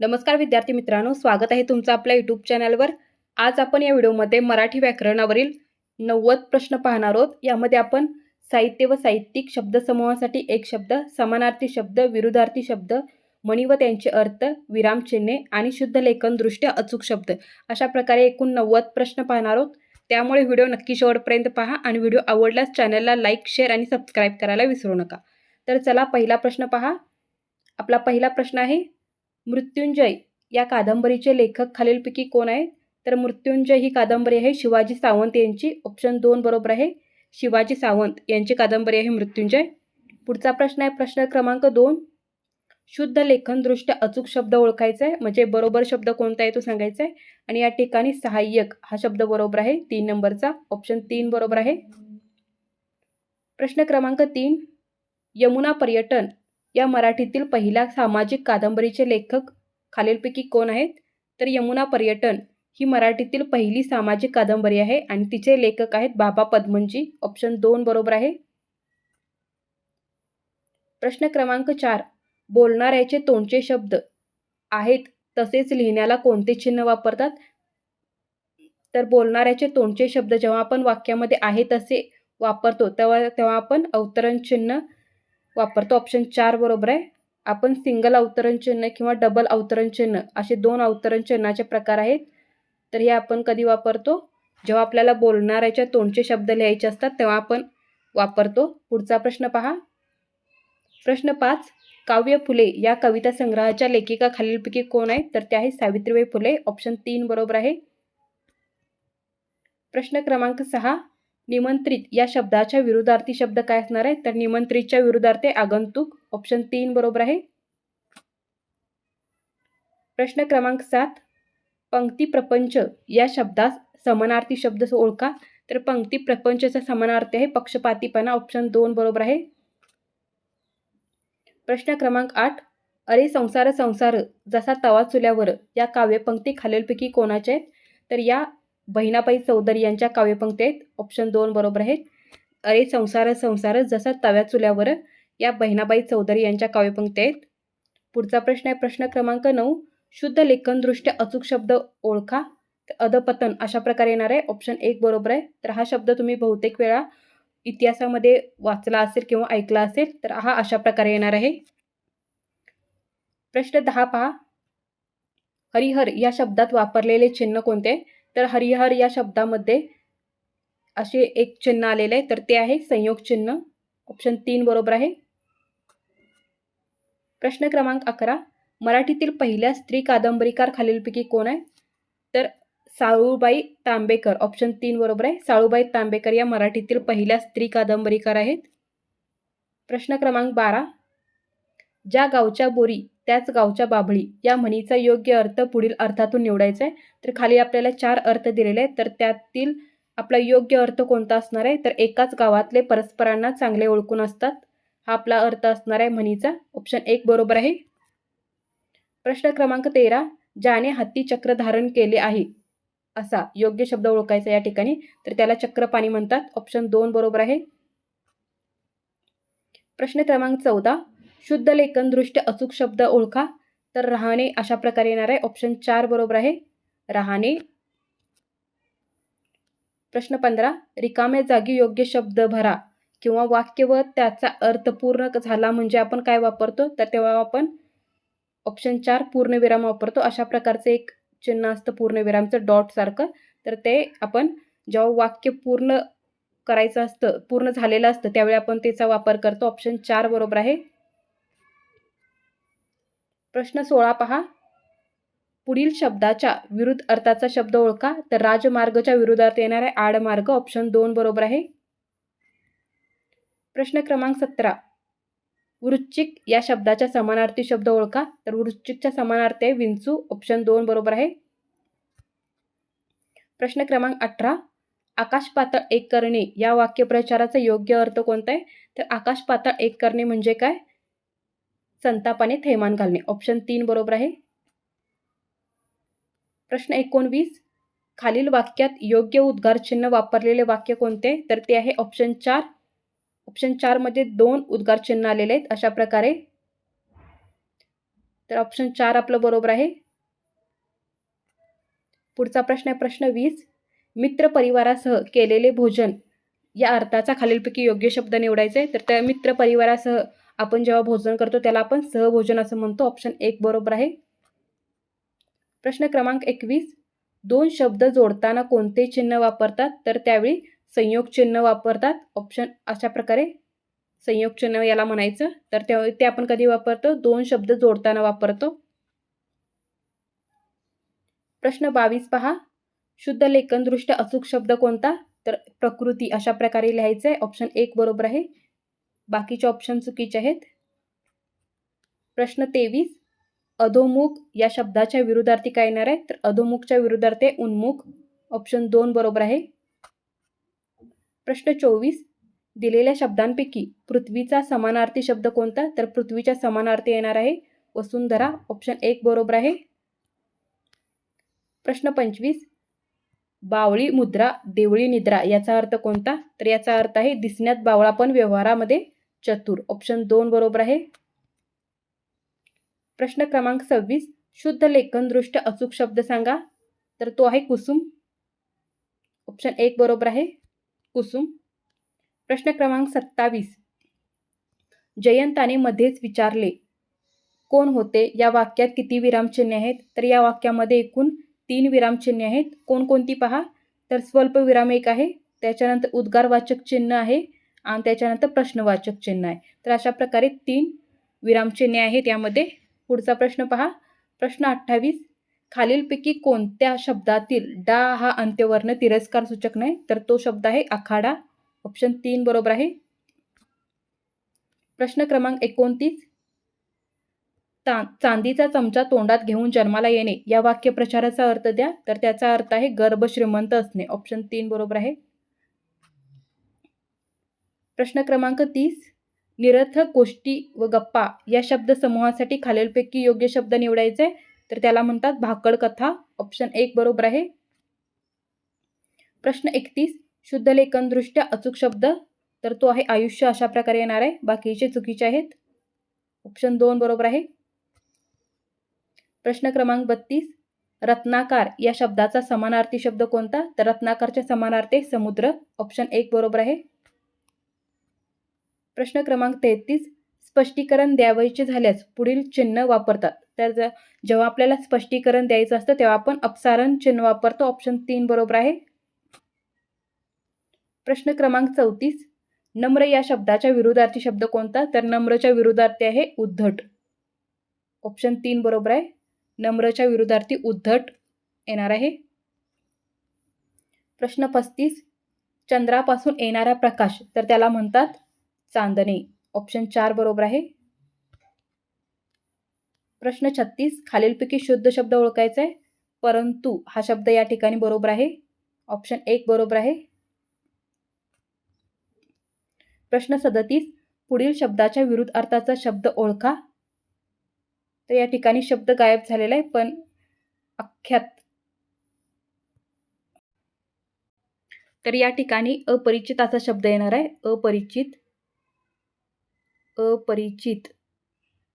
नमस्कार विद्यार्थी मित्रांनो स्वागत आहे तुमचं आपल्या यूट्यूब चॅनलवर आज आपण या व्हिडिओमध्ये मराठी व्याकरणावरील नव्वद प्रश्न पाहणार आहोत. यामध्ये आपण साहित्य व साहित्यिक शब्दसमूहासाठी एक शब्द समानार्थी शब्द विरुद्धार्थी शब्द म्हणी व त्यांचे अर्थ विरामचिन्हे आणि शुद्ध लेखनदृष्ट्या अचूक शब्द अशा प्रकारे एकूण नव्वद प्रश्न पाहणार आहोत. त्यामुळे व्हिडिओ नक्की शेवटपर्यंत पहा आणि व्हिडिओ आवडल्यास चॅनलला लाईक शेअर आणि सबस्क्राईब करायला विसरू नका. तर चला पहिला प्रश्न पहा. आपला पहिला प्रश्न आहे मृत्युंजय या कादंबरीचे लेखक खालीलपैकी कोण आहेत? तर मृत्युंजय ही कादंबरी आहे शिवाजी सावंत यांची. ऑप्शन दोन बरोबर आहे. शिवाजी सावंत यांची कादंबरी आहे मृत्युंजय. पुढचा प्रश्न आहे प्रश्न क्रमांक दोन. शुद्ध लेखनदृष्ट्या अचूक शब्द ओळखायचा आहे म्हणजे बरोबर शब्द कोणता आहे तो सांगायचा आहे आणि या ठिकाणी सहाय्यक हा शब्द बरोबर आहे तीन नंबरचा. ऑप्शन तीन बरोबर आहे. प्रश्न क्रमांक तीन. यमुना पर्यटन या मराठीतील पहिल्या सामाजिक कादंबरीचे लेखक खालीलपैकी कोण आहेत? तर यमुना पर्यटन ही मराठीतील पहिली सामाजिक कादंबरी आहे आणि तिचे लेखक आहेत बाबा पद्मनजी. ऑप्शन दोन बरोबर आहे. प्रश्न क्रमांक चार. बोलणाऱ्याचे तोंडचे शब्द आहेत तसेच लिहिण्याला कोणते चिन्ह वापरतात? तर बोलणाऱ्याचे तोंडचे शब्द जेव्हा आपण वाक्यामध्ये आहे तसे वापरतो तेव्हा तेव्हा आपण अवतरण चिन्ह वापरतो. ऑप्शन चार बरोबर आहे. आपण सिंगल अवतरण चिन्ह किंवा डबल अवतरण चिन्ह असे दोन अवतरण चिन्हाचे प्रकार आहेत. तर हे आपण कधी वापरतो? जेव्हा आपल्याला बोलणाऱ्याच्या तोंडचे शब्द लिहायचे असतात तेव्हा आपण वापरतो. पुढचा प्रश्न पहा. प्रश्न पाच काव्य फुले या कविता संग्रहाच्या लेखिका खालीलपैकी कोण आहेत? तर त्या आहेत सावित्रीबाई फुले. ऑप्शन तीन बरोबर आहे. प्रश्न क्रमांक सहा निमंत्रित. या शब्दाच्या विरुद्धार्थी शब्द काय असणार आहे तर निमंत्रितच्या विरुद्धार्थी आगंतुक ऑप्शन तीन बरोबर आहे. प्रश्न क्रमांक सात. पंक्ती प्रपंच या शब्दास समानार्थी शब्द ओळखा. तर पंक्ती प्रपंचचा समानार्थी आहे पक्षपातीपणा ऑप्शन दोन बरोबर आहे. प्रश्न क्रमांक आठ. अरे संसार संसार जसा तवा चुल्यावर या काव्यपंक्ती खालीलपैकी कोणाचे आहेत? तर या बहिणाबाई चौधरी यांच्या काव्यपंक्तीत ऑप्शन दोन बरोबर आहेत. अरे संसार संसार जसा तव्या चुल्यावर. या बहिणाबाई चौधरी यांच्या काव्यपंक्ती आहेत पुढचा प्रश्न आहे. प्रश्न क्रमांक नऊ. शुद्ध लेखनदृष्ट्या अचूक शब्द ओळखा. अधपतन अशा प्रकारे येणार आहे. ऑप्शन एक बरोबर आहे. तर हा शब्द तुम्ही बहुतेक वेळा इतिहासामध्ये वाचला असेल किंवा ऐकला असेल तर हा अशा प्रकारे येणार आहे. प्रश्न दहा पहा. हरिहर या शब्दात वापरलेले चिन्ह कोणते? तर हरिहर या शब्दामध्ये असे एक चिन्ह आलेले आहे. तर ते आहे संयोग चिन्ह. ऑप्शन तीन बरोबर आहे. प्रश्न क्रमांक अकरा. मराठीतील पहिल्या स्त्री कादंबरीकार खालीलपैकी कोण आहे? तर साळूबाई तांबेकर. ऑप्शन तीन बरोबर आहे. साळूबाई तांबेकर या मराठीतील पहिल्या स्त्री कादंबरीकार आहेत. प्रश्न क्रमांक बारा. ज्या गावच्या बोरी त्याच गावच्या बाभळी. या म्हणीचा योग्य अर्थ पुढील अर्थातून निवडायचा आहे तर खाली आपल्याला चार अर्थ दिलेले आहेत. तर त्यातील आपला योग्य अर्थ कोणता असणार आहे? तर एकाच गावातले परस्परांना चांगले ओळखून असतात. हा आपला अर्थ असणार आहे म्हणीचा. ऑप्शन एक बरोबर आहे. प्रश्न क्रमांक तेरा. ज्याने हत्ती चक्र धारण केले आहे. असा योग्य शब्द ओळखायचा या ठिकाणी. तर त्याला चक्रपाणी म्हणतात. ऑप्शन दोन बरोबर आहे. प्रश्न क्रमांक चौदा. शुद्ध लेखनदृष्ट्या अचूक शब्द ओळखा तर राहणे अशा प्रकारे येणार आहे. ऑप्शन चार बरोबर आहे. राहणे. प्रश्न पंधरा रिकाम्या जागी योग्य शब्द भरा किंवा वाक्य व त्याचा अर्थ पूर्ण झाला म्हणजे आपण काय वापरतो? तर तेव्हा आपण ऑप्शन चार पूर्णविराम वापरतो. अशा प्रकारचं एक चिन्ह असतं पूर्णविरामचं डॉट सारखं. तर ते आपण जेव्हा वाक्य पूर्ण करायचं असतं पूर्ण झालेलं असतं त्यावेळी आपण त्याचा वापर करतो. ऑप्शन चार बरोबर आहे. प्रश्न सोळा पहा. पुढील शब्दाच्या विरुद्ध अर्थाचा शब्द ओळखा. तर राजमार्गच्या विरोधात येणार आहे आडमार्ग ऑप्शन दोन बरोबर आहे. प्रश्न क्रमांक सतरा. वृश्चिक या शब्दाच्या समानार्थी शब्द ओळखा. तर वृश्चिकच्या समानार्थी आहे विंचू ऑप्शन दोन बरोबर आहे. प्रश्न क्रमांक अठरा. आकाश पातळ एक करणे या वाक्यप्रचाराचा योग्य अर्थ कोणता आहे? तर आकाश पातळ एक करणे म्हणजे काय? संतापाने थैमान घालणे. ऑप्शन तीन बरोबर आहे. प्रश्न एकोणवीस. खालील वाक्यात योग्य उद्गार चिन्ह वापरलेले वाक्य कोणते? तर ते आहे ऑप्शन चार. ऑप्शन चारमध्ये दोन उद्गार चिन्ह आलेले आहेत. अशा प्रकारे. तर ऑप्शन चार आपलं बरोबर आहे. पुढचा प्रश्न आहे प्रश्न वीस. मित्र परिवारासह केलेले भोजन. या अर्थाचा खालीलपैकी योग्य शब्द निवडायचा. आहे तर त्या मित्र परिवारासह आपण जेव्हा भोजन करतो त्याला आपण सहभोजन असं म्हणतो. ऑप्शन एक बरोबर आहे. प्रश्न क्रमांक एकवीस. दोन शब्द जोडताना कोणते चिन्ह वापरतात? तर त्यावेळी संयोग चिन्ह वापरतात. ऑप्शन अशा प्रकारे. संयोग चिन्ह याला म्हणायचं. तर त्या ते आपण कधी वापरतो? दोन शब्द जोडताना वापरतो. प्रश्न बावीस पहा. शुद्ध लेखनदृष्ट्या अचूक शब्द कोणता? तर प्रकृती अशा प्रकारे लिहायचं आहे ऑप्शन एक बरोबर आहे. बाकीचे ऑप्शन चुकीचे आहेत. प्रश्न तेवीस अधोमुख या शब्दाच्या विरुद्धार्थी काय येणार आहे? तर अधोमुखच्या विरुद्धार्थी उन्मुख ऑप्शन दोन बरोबर आहे. प्रश्न चोवीस दिलेल्या शब्दांपैकी पृथ्वीचा समानार्थी शब्द कोणता? तर पृथ्वीच्या समानार्थी येणार आहे वसुंधरा ऑप्शन एक बरोबर आहे. प्रश्न पंचवीस बावळी मुद्रा देवळी निद्रा याचा अर्थ कोणता? तर याचा अर्थ आहे दिसण्यात बावळापण व्यवहारामध्ये चतुर. ऑप्शन दोन बरोबर आहे. प्रश्न क्रमांक सव्वीस. शुद्ध लेखनदृष्ट्या अचूक शब्द सांगा. तर तो आहे कुसुम. ऑप्शन एक बरोबर आहे. कुसुम. प्रश्न क्रमांक सत्तावीस. जयंताने मध्येच विचारले कोण होते? या वाक्यात किती विरामचिन्हे आहेत? तर या वाक्यामध्ये एकूण तीन विरामचिन्हे आहेत. कोणकोणती पहा. तर स्वल्प विराम एक आहे. त्याच्यानंतर उद्गारवाचक चिन्ह आहे. आणि त्याच्यानंतर प्रश्नवाचक चिन्ह आहे. तर अशा प्रकारे तीन विरामचिन्हे आहेत यामध्ये. पुढचा प्रश्न पहा. प्रश्न अठ्ठावीस. खालीलपैकी कोणत्या शब्दातील डा हा अंत्यवर्ण तिरस्कार सूचक नाही तर तो शब्द आहे आखाडा. ऑप्शन तीन बरोबर आहे. प्रश्न क्रमांक एकोणतीस. चांदीचा चमचा तोंडात घेऊन जन्माला येणे या वाक्यप्रचाराचा अर्थ द्या. तर त्याचा अर्थ आहे गर्भ श्रीमंत असणे. ऑप्शन तीन बरोबर आहे. प्रश्न क्रमांक तीस. निरर्थक गोष्टी व गप्पा या शब्द समूहासाठी खालीलपैकी योग्य शब्द निवडायचे. तर त्याला म्हणतात भाकड कथा. ऑप्शन एक बरोबर आहे. प्रश्न एकतीस. शुद्ध लेखनदृष्ट्या अचूक शब्द. तर तो आहे आयुष्य अशा प्रकारे येणार आहे. बाकीचे चुकीचे आहेत. ऑप्शन दोन बरोबर आहे. प्रश्न क्रमांक बत्तीस. रत्नाकार या शब्दाचा समानार्थी शब्द कोणता? तर रत्नाकारच्या समानार्थी समुद्र. ऑप्शन एक बरोबर आहे. प्रश्न क्रमांक तेहतीस स्पष्टीकरण द्यावयाचे झाल्यास पुढील चिन्ह वापरतात. तर जेव्हा आपल्याला स्पष्टीकरण द्यायचं असतं तेव्हा आपण अपसारण चिन्ह वापरतो. ऑप्शन तीन बरोबर आहे. प्रश्न क्रमांक चौतीस नम्र या शब्दाच्या विरुद्धार्थी शब्द कोणता? तर नम्रच्या विरुद्धार्थी आहे उद्धट. ऑप्शन तीन बरोबर आहे. नम्रच्या विरुद्धार्थी उद्धट येणार आहे. प्रश्न पस्तीस चंद्रापासून येणारा प्रकाश तर त्याला म्हणतात चांदणे. ऑप्शन चार बरोबर आहे. प्रश्न छत्तीस खालीलपैकी शुद्ध शब्द ओळखायचा आहे परंतु हा शब्द या ठिकाणी बरोबर आहे. ऑप्शन एक बरोबर आहे. प्रश्न सदतीस पुढील शब्दाच्या विरुद्ध अर्थाचा शब्द ओळखा. तर या ठिकाणी शब्द गायब झालेला आहे पण अख्यात तर या ठिकाणी अपरिचित असा शब्द येणार आहे. अपरिचित. अपरिचित.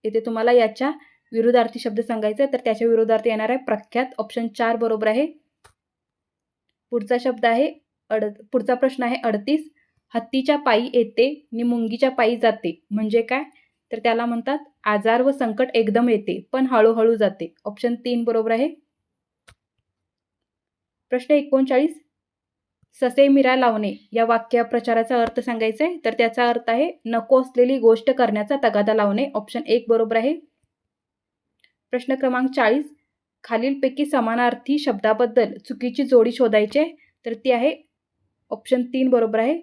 येथे तुम्हाला याच्या विरोधार्थी शब्द सांगायचा तर त्याच्या विरोधार्थी येणार आहे प्रख्यात. ऑप्शन चार बरोबर आहे. पुढचा शब्द आहे अड पुढचा प्रश्न आहे अडतीस. हत्तीच्या पायी येते आणि मुंगीच्या पायी जाते. म्हणजे काय? तर त्याला म्हणतात आजार व संकट एकदम येते पण हळूहळू जाते. ऑप्शन तीन बरोबर आहे. प्रश्न एकोणचाळीस. ससे मिरा लावणे. या वाक्य प्रचाराचा अर्थ सांगायचा आहे. तर त्याचा अर्थ आहे नको असलेली गोष्ट करण्याचा तगादा लावणे. ऑप्शन एक बरोबर आहे. प्रश्न क्रमांक चाळीस. खालीलपैकी समानार्थी शब्दाबद्दल चुकीची जोडी शोधायची आहे. तर ती आहे ऑप्शन तीन बरोबर आहे.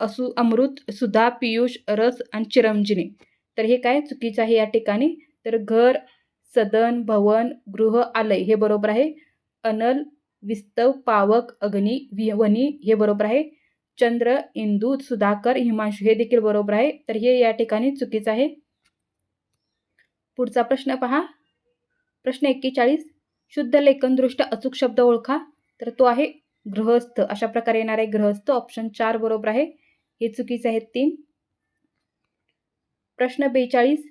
असू अमृत सुधा पियुष रस आणि चिरंजिनी तर हे काय? चुकीचं आहे या ठिकाणी. तर घर सदन भवन गृह आलय हे बरोबर आहे. अनल विस्तव पावक अग्नी विहवनी हे बरोबर आहे. चंद्र इंदू सुधाकर हिमांशू हे देखील बरोबर आहे. तर हे या ठिकाणी चुकीचं आहे. पुढचा प्रश्न पहा. प्रश्न एक्केचाळीस. शुद्ध लेखनदृष्ट्या अचूक शब्द ओळखा. तर तो आहे ग्रहस्थ अशा प्रकारे येणार आहे ग्रहस्थ ऑप्शन चार बरोबर आहे. हे चुकीचे आहेत तीन. प्रश्न बेचाळीस.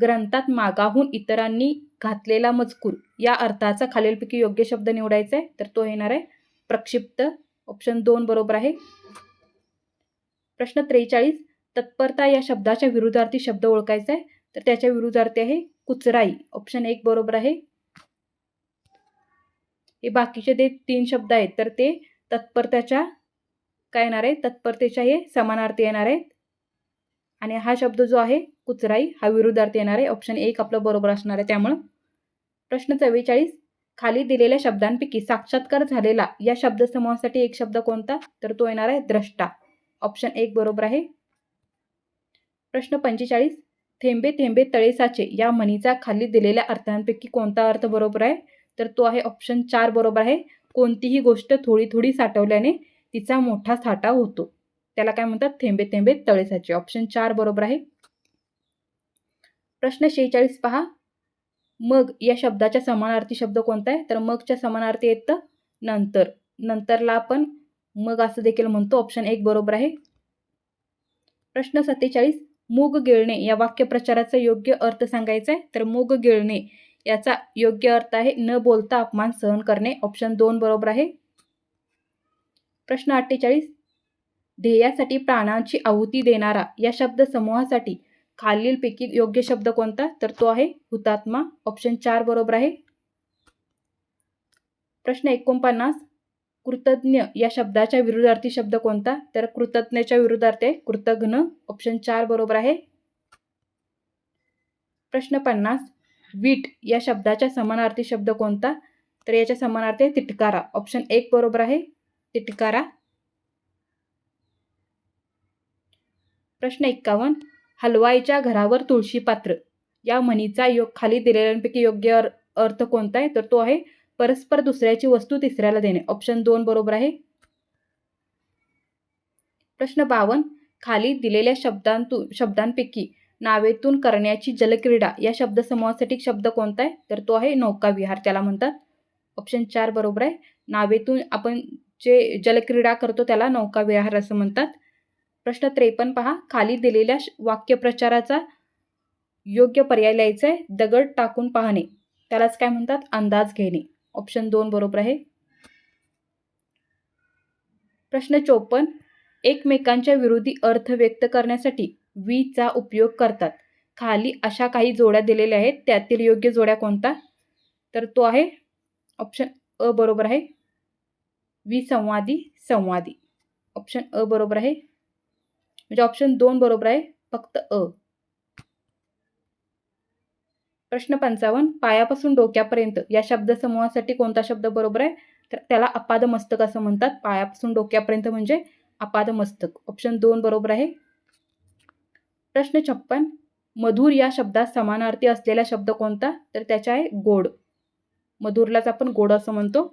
ग्रंथात मागाहून इतरांनी घातलेला मजकूर. या अर्थाचा खालीलपैकी योग्य शब्द निवडायचा आहे. तर तो येणार आहे. प्रक्षिप्त. ऑप्शन दोन बरोबर आहे. प्रश्न त्रेचाळीस. तत्परता या शब्दाच्या विरुद्धार्थी शब्द ओळखायचा आहे. तर त्याच्या विरुद्धार्थी आहे कुचराई. ऑप्शन एक बरोबर आहे. हे बाकीचे ते तीन शब्द आहेत तर ते तत्परतेच्या काय येणार आहे? तत्परतेच्या हे समानार्थी येणार आहेत. आणि हा शब्द जो आहे कुचराई हा विरुद्धार्थी येणार आहे. ऑप्शन एक आपलं बरोबर असणार आहे त्यामुळं. प्रश्न चव्वेचाळीस. खाली दिलेल्या शब्दांपैकी साक्षात्कार झालेला या शब्दसमूहासाठी एक शब्द कोणता? तर तो येणार आहे द्रष्टा. ऑप्शन एक बरोबर आहे. प्रश्न पंचेचाळीस. थेंबे थेंबे तळेसाचे या म्हणीचा खाली दिलेल्या अर्थांपैकी कोणता अर्थ बरोबर आहे? तर तो आहे ऑप्शन चार बरोबर आहे. कोणतीही गोष्ट थोडी थोडी साठवल्याने तिचा मोठा साठा होतो. त्याला काय म्हणतात? थेंबे थेंबे तळेसाचे ऑप्शन चार बरोबर आहे. प्रश्न शेहेचाळीस पहा. मग या शब्दाच्या समानार्थी शब्द कोणता आहे? तर मगच्या समानार्थी येतं नंतर. नंतरला आपण मग असं देखील म्हणतो ऑप्शन एक बरोबर आहे. प्रश्न सत्तेचाळीस मूग गिळणे या वाक्यप्रचाराचा योग्य अर्थ सांगायचा आहे? तर मूग गिळणे याचा योग्य अर्थ आहे न बोलता अपमान सहन करणे. ऑप्शन दोन बरोबर आहे. प्रश्न अठ्ठेचाळीस ध्येयासाठी प्राणांची आहुती देणारा या शब्द समूहासाठी खालीलपैकी योग्य शब्द कोणता? तर तो आहे हुतात्मा. ऑप्शन चार बरोबर आहे. प्रश्न एकोणपन्नास. कृतज्ञ या शब्दाच्या विरुद्धार्थी शब्द कोणता? तर कृतज्ञच्या विरुद्धार्थी आहे कृतघ्न. ऑप्शन चार बरोबर आहे. प्रश्न पन्नास. वीट या शब्दाच्या समानार्थी शब्द कोणता? तर याच्या समानार्थी आहे तिटकारा. ऑप्शन एक बरोबर आहे. तिटकारा. प्रश्न एक्कावन्न. हलवाईच्या घरावर तुळशी पात्र. या म्हणीचा योग खाली दिलेल्यांपैकी योग्य अर्थ कोणता आहे? तर तो आहे परस्पर दुसऱ्याची वस्तू तिसऱ्याला देणे. ऑप्शन दोन बरोबर आहे. प्रश्न बावन. खाली दिलेल्या शब्दांतून शब्दांपैकी नावेतून करण्याची जलक्रीडा या शब्दसमूहासाठी शब्द कोणता आहे? तर तो आहे नौकाविहार त्याला म्हणतात. ऑप्शन चार बरोबर आहे. नावेतून आपण जे जलक्रीडा करतो त्याला नौकाविहार असं म्हणतात. प्रश्न त्रेपन्न पहा. खाली दिलेल्या वाक्यप्रचाराचा योग्य पर्याय लिहायचा आहे. दगड टाकून पाहणे. त्यालाच काय म्हणतात? अंदाज घेणे. ऑप्शन दोन बरोबर आहे. प्रश्न चोपन्न. एकमेकांच्या विरोधी अर्थ व्यक्त करण्यासाठी वीचा उपयोग करतात. खाली अशा काही जोड्या दिलेल्या आहेत. त्यातील योग्य जोड्या कोणता? तर तो आहे. ऑप्शन अ बरोबर आहे. विसंवादी संवादी. ऑप्शन अ बरोबर आहे. म्हणजे ऑप्शन दोन बरोबर आहे फक्त अ. प्रश्न पंचावन्न पायापासून डोक्यापर्यंत या शब्दसमूहासाठी कोणता शब्द बरोबर आहे? तर त्याला अपाद मस्तक असं म्हणतात. पायापासून डोक्यापर्यंत म्हणजे अपाद मस्तक ऑप्शन दोन बरोबर आहे. प्रश्न छप्पन मधुर या शब्दात समानार्थी असलेला शब्द कोणता? तर त्याचा आहे गोड. मधुरलाच आपण गोड असं म्हणतो.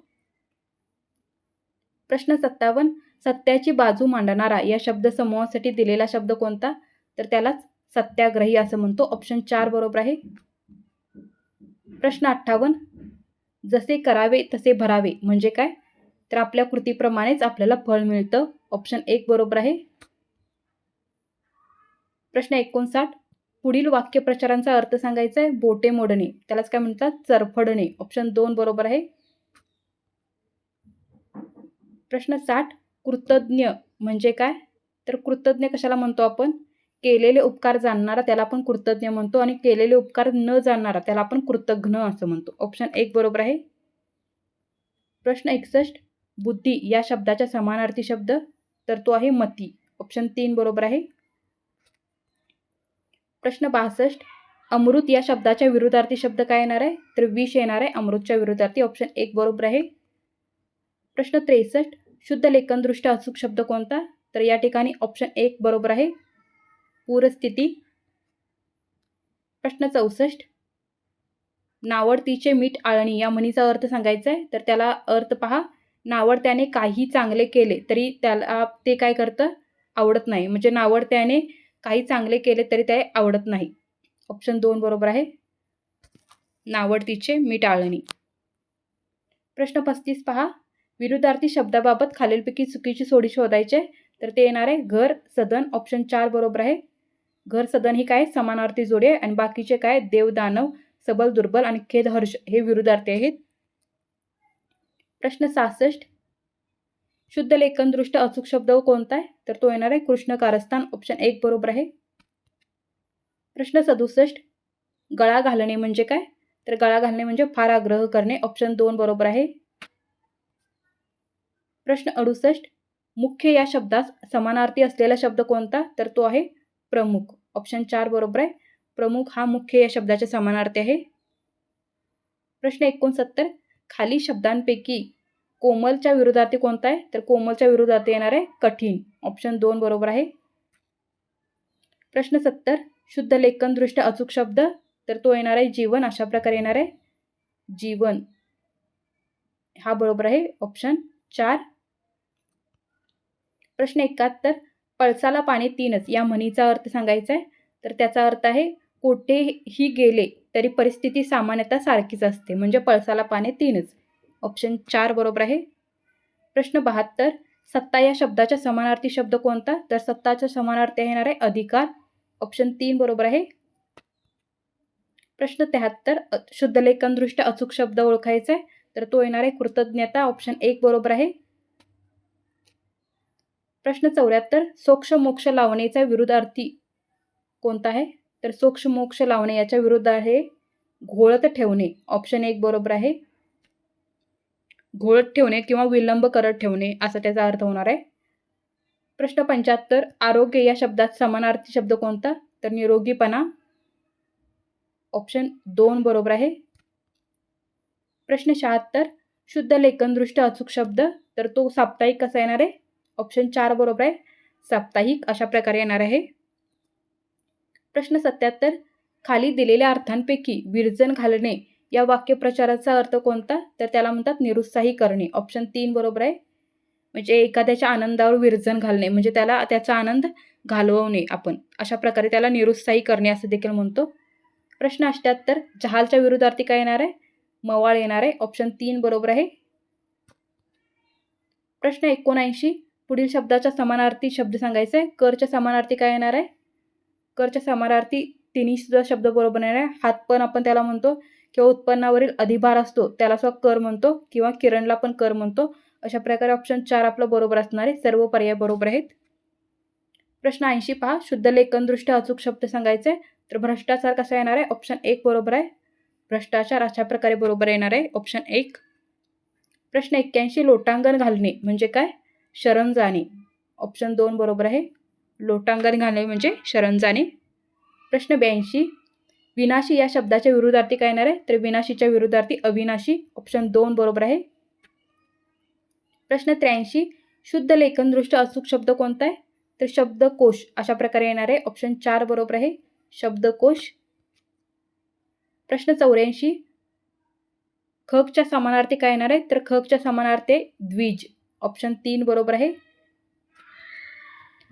प्रश्न सत्तावन्न सत्याची बाजू मांडणारा या शब्दसमूहासाठी दिलेला शब्द कोणता? तर त्यालाच सत्याग्रही असं म्हणतो. ऑप्शन चार बरोबर आहे. प्रश्न अठ्ठावन्न. जसे करावे तसे भरावे. म्हणजे काय? तर आपल्या कृतीप्रमाणेच आपल्याला फळ मिळतं. ऑप्शन एक बरोबर आहे. प्रश्न एकोणसाठ. पुढील वाक्यप्रचारांचा अर्थ सांगायचा आहे. बोटे मोडणे. त्यालाच काय म्हणतात? चरफडणे. ऑप्शन दोन बरोबर आहे. प्रश्न साठ. कृतज्ञ म्हणजे काय? तर कृतज्ञ कशाला म्हणतो आपण? केलेले उपकार जाणणारा त्याला आपण कृतज्ञ म्हणतो आणि केलेले उपकार न जाणणारा त्याला आपण कृतघ्न असं म्हणतो. ऑप्शन एक बरोबर आहे. प्रश्न एकसष्ट बुद्धी या शब्दाच्या समानार्थी शब्द तर तो आहे मती. ऑप्शन तीन बरोबर आहे. प्रश्न बासष्ट अमृत या शब्दाच्या विरुद्धार्थी शब्द काय येणार आहे? तर विष येणार आहे अमृतच्या विरुद्धार्थी. ऑप्शन एक बरोबर आहे. प्रश्न त्रेसष्ट शुद्ध लेखनदृष्ट्या अचूक शब्द कोणता? तर या ठिकाणी ऑप्शन एक बरोबर आहे. पूरस्थिती. प्रश्न चौसष्ट. नावडतीचे मीठ आळणी या म्हणीचा अर्थ सांगायचा आहे तर त्याला अर्थ पहा. नावडत्याने काही चांगले केले तरी त्याला ते काय करतं? आवडत नाही. म्हणजे नावडत्याने काही चांगले केले तरी ते आवडत नाही. ऑप्शन दोन बरोबर आहे. नावडतीचे मीठ आळणी. प्रश्न पस्तीस पहा. विरुद्धार्थी शब्दाबाबत खालीलपैकी चुकीची सोडी शोधायचे तर ते येणार आहे घर सदन ऑप्शन चार बरोबर आहे. घर सदन ही काय? समानार्थी जोडी आहे. आणि बाकीचे काय? देव दानव सबल दुर्बल आणि खेद हर्ष हे विरुद्धार्थी आहेत. प्रश्न सहासष्ट. शुद्ध लेखनदृष्ट अचूक शब्द कोणता आहे? तर तो येणार आहे कृष्ण कारस्थान ऑप्शन एक बरोबर आहे. प्रश्न सदुसष्ट. गळा घालणे म्हणजे काय? तर गळा घालणे म्हणजे फार आग्रह करणे ऑप्शन दोन बरोबर आहे. प्रश्न अडुसष्ट. मुख्य या शब्दास समानार्थी असलेला शब्द कोणता? तर तो आहे प्रमुख. ऑप्शन चार बरोबर आहे. प्रमुख हा मुख्य या शब्दाच्या समानार्थी आहे. प्रश्न एकोणसत्तर. खाली शब्दांपैकी कोमलच्या विरोधार्थी कोणता आहे? तर कोमलच्या विरोधार्थी येणार आहे कठीण. ऑप्शन दोन बरोबर आहे. प्रश्न सत्तर. शुद्ध लेखनदृष्ट्या अचूक शब्द तर तो येणार आहे जीवन. अशा प्रकारे येणार आहे जीवन. हा बरोबर आहे. ऑप्शन चार. प्रश्न एकाहत्तर पळसाला पाने तीनच या म्हणीचा अर्थ सांगायचा आहे तर त्याचा अर्थ आहे कुठेही गेले तरी परिस्थिती सामान्यतः सारखीच असते म्हणजे पळसाला पाने तीनच. ऑप्शन चार बरोबर आहे. प्रश्न बहात्तर सत्ता या शब्दाच्या समानार्थी शब्द कोणता? तर सत्ताच्या समानार्थी येणार आहे अधिकार. ऑप्शन तीन बरोबर आहे. प्रश्न त्याहत्तर शुद्धलेखनदृष्ट्या अचूक शब्द ओळखायचा आहे तर तो येणार आहे कृतज्ञता. ऑप्शन एक बरोबर आहे. प्रश्न चौऱ्याहत्तर सोक्ष मोक्ष लावणेचा विरुद्धार्थी कोणता आहे? तर सोक्ष मोक्ष लावणे याच्या विरुद्ध आहे घोळत ठेवणे. ऑप्शन एक बरोबर आहे. घोळत ठेवणे किंवा विलंब करत ठेवणे असा त्याचा अर्थ होणार आहे. प्रश्न पंच्याहत्तर आरोग्य या शब्दात समानार्थी शब्द कोणता? तर निरोगीपणा. ऑप्शन दोन बरोबर आहे. प्रश्न शहात्तर शुद्ध लेखनदृष्ट अचूक शब्द तर तो साप्ताहिक कसा येणार आहे? ऑप्शन चार बरोबर आहे. साप्ताहिक अशा प्रकारे येणार आहे. प्रश्न सत्याहत्तर खाली दिलेल्या अर्थांपैकी विरजन घालणे या वाक्यप्रचाराचा अर्थ कोणता? तर त्याला म्हणतात निरुत्साही करणे. ऑप्शन तीन बरोबर आहे. म्हणजे एखाद्याच्या आनंदावर विरजन घालणे म्हणजे त्याला त्याचा आनंद घालवणे आपण. अशा प्रकारे त्याला निरुत्साही करणे असं देखील म्हणतो. प्रश्न अष्ट्याहत्तर जहालच्या विरुद्धार्थी काय येणार आहे? मवाळ येणार आहे. ऑप्शन तीन बरोबर आहे. प्रश्न एकोणऐंशी पुढील शब्दाच्या समानार्थी शब्द सांगायचे. आहे करच्या समानार्थी काय येणार आहे? करच्या समानार्थी तिन्ही सुद्धा शब्द बरोबर येणार आहे. हात पण आपण त्याला म्हणतो किंवा उत्पन्नावरील अधिभार असतो त्याला सुद्धा कर म्हणतो किंवा किरणला पण कर म्हणतो. अशा प्रकारे ऑप्शन चार आपलं बरोबर असणार आहे. सर्व पर्याय बरोबर आहेत. प्रश्न ऐंशी पहा. शुद्ध लेखनदृष्ट्या अचूक शब्द सांगायचे तर भ्रष्टाचार कसा येणार आहे? ऑप्शन एक बरोबर आहे. भ्रष्टाचार अशा प्रकारे बरोबर येणार आहे. ऑप्शन एक. प्रश्न एक्क्याऐंशी. लोटांगण घालणे म्हणजे काय? शरण जाणे ऑप्शन दोन बरोबर आहे. लोटांगण घालणे म्हणजे शरण जाणे प्रश्न ब्याऐंशी. विनाशी या शब्दाच्या विरुद्धार्थी काय येणार आहे? तर विनाशीच्या विरुद्धार्थी अविनाशी. ऑप्शन दोन बरोबर आहे. प्रश्न त्र्याऐंशी. शुद्ध लेखनदृष्ट्या अचूक शब्द कोणता आहे? तर शब्दकोश अशा प्रकारे येणार आहे. ऑप्शन चार बरोबर आहे. शब्दकोश. प्रश्न चौऱ्याऐंशी. खगच्या समानार्थी काय येणार आहे? तर खगच्या समानार्थी द्विज. ऑप्शन तीन बरोबर आहे.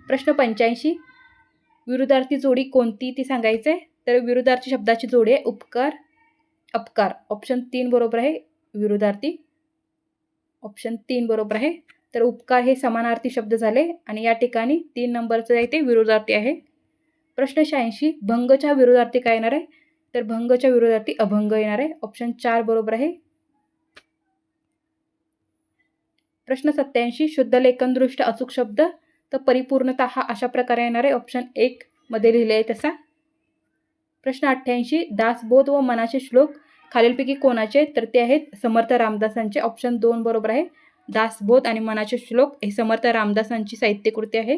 प्रश्न पंच्याऐंशी. विरुद्धार्थी जोडी कोणती? ती सांगायचं आहे तर विरुद्धार्थी शब्दाची जोडी आहे उपकार अपकार. ऑप्शन तीन बरोबर आहे. विरुद्धार्थी. ऑप्शन तीन बरोबर आहे. तर उपकार हे समानार्थी शब्द झाले आणि या ठिकाणी तीन नंबरचं आहे ते विरोधार्थी आहे. प्रश्न शहाऐंशी. भंगच्या विरोधार्थी काय येणार आहे? तर भंगच्या विरोधार्थी अभंग येणार आहे. ऑप्शन चार बरोबर आहे. प्रश्न सत्याऐंशी शुद्ध लेखनदृष्ट अचूक शब्द तर परिपूर्णता हा अशा प्रकारे येणार आहे ऑप्शन एक मध्ये लिहिले आहे तसा. प्रश्न अठ्ठ्याऐंशी दासबोध व मनाचे श्लोक खालीलपैकी कोणाचे? तर ते आहेत समर्थ रामदासांचे. ऑप्शन दोन बरोबर आहे. दासबोध आणि मनाचे श्लोक हे समर्थ रामदासांची साहित्यकृती आहे.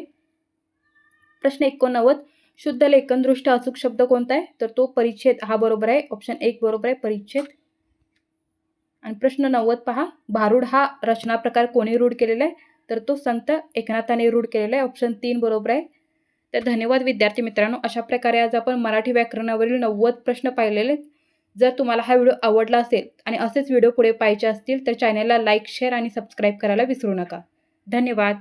प्रश्न एकोणनव्वद शुद्ध लेखनदृष्ट अचूक शब्द कोणता आहे? तर तो परिच्छेद हा बरोबर आहे. ऑप्शन एक बरोबर आहे परिच्छेद. आणि प्रश्न नव्वद पहा. भारूड हा रचना प्रकार कोणी रूढ केलेला आहे? तर तो संत एकनाथाने रूढ केलेला आहे. ऑप्शन तीन बरोबर आहे. तर धन्यवाद विद्यार्थी मित्रांनो. अशा प्रकारे आज आपण मराठी व्याकरणावरील नव्वद प्रश्न पाहिलेले जर तुम्हाला हा व्हिडिओ आवडला असेल आणि असेच व्हिडिओ पुढे पाहिजे असतील तर चॅनलला लाईक शेअर आणि सबस्क्राईब करायला विसरू नका. धन्यवाद.